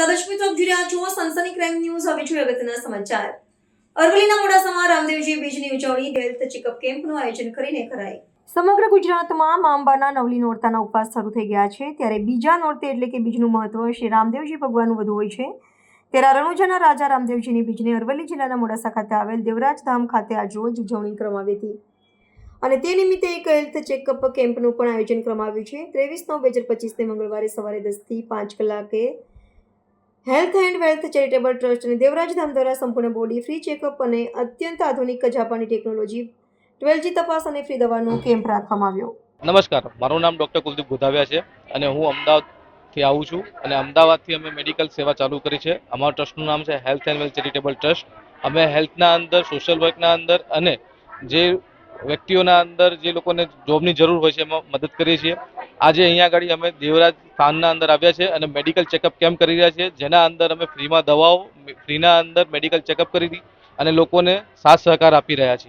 છો, સનસની crime news હવે જોઈએ અગત્યના સમાચાર. અરવલ્લીના મોડાસામાં રામદેવજી બીજની ઉજવણી હેલ્થ ચેકઅપ કેમ્પનું આયોજન કરીને કરાઈ. સમગ્ર ગુજરાતમાં માંબાના નવલી નોરતાના ઉપવાસ શરૂ થઈ ગયા છે. ત્યારે બીજા નોરતે એટલે કે બીજનું મહત્વ, શ્રી રામદેવજી ભગવાનનું વધુ હોય છે. ત્યારે રણુજાના રાજા રામદેવજીની બીજને અરવલ્લી જિલ્લાના મોડાસા ખાતે આવેલ દેવરાજ ધામ ખાતે આજરોજ ઉજવણી કરવામાં હતી. અને તે નિમિત્તે એક હેલ્થ ચેકઅપ કેમ્પનું પણ આયોજન કરવામાં આવ્યું છે. ત્રેવીસ નવ બે હજાર પચીસને મંગળવારે સવારે દસથી પાંચ કલાકે health and wealth charitable trust અને દેવરાજ ધામ દ્વારા સંપૂર્ણ બોડી ફ્રી ચેકઅપ અને અત્યંત આધુનિક કજાપાની ટેકનોલોજી ટ્વેલ્જી તપાસ અને ફ્રી દવાનો કેમ્પ રાખવામાં આવ્યો. નમસ્કાર, મારું નામ ડૉક્ટર કુલદીપ ગોધાવ્યા છે અને હું અમદાવાદથી આવું છું અને અમદાવાદથી અમે મેડિકલ સેવા ચાલુ કરી છે. અમારા ટ્રસ્ટનું નામ છે health and wealth charitable trust. અમે હેલ્થના અંદર, સોશિયલ વર્કના અંદર અને જે વ્યક્તિઓના અંદર જે લોકોને જોબની જરૂર હોય છે, એમાં મદદ કરીએ છીએ. આજે અહીંયા આગળ અમે દેવરાજ સ્થાનના અંદર આવ્યા છે અને મેડિકલ ચેકઅપ કેમ્પ કરી રહ્યા છીએ જેના અંદર અમે ફ્રીમાં દવાઓ, ફ્રીના અંદર મેડિકલ ચેકઅપ કરી અને લોકોને સાથ સહકાર આપી રહ્યા છીએ.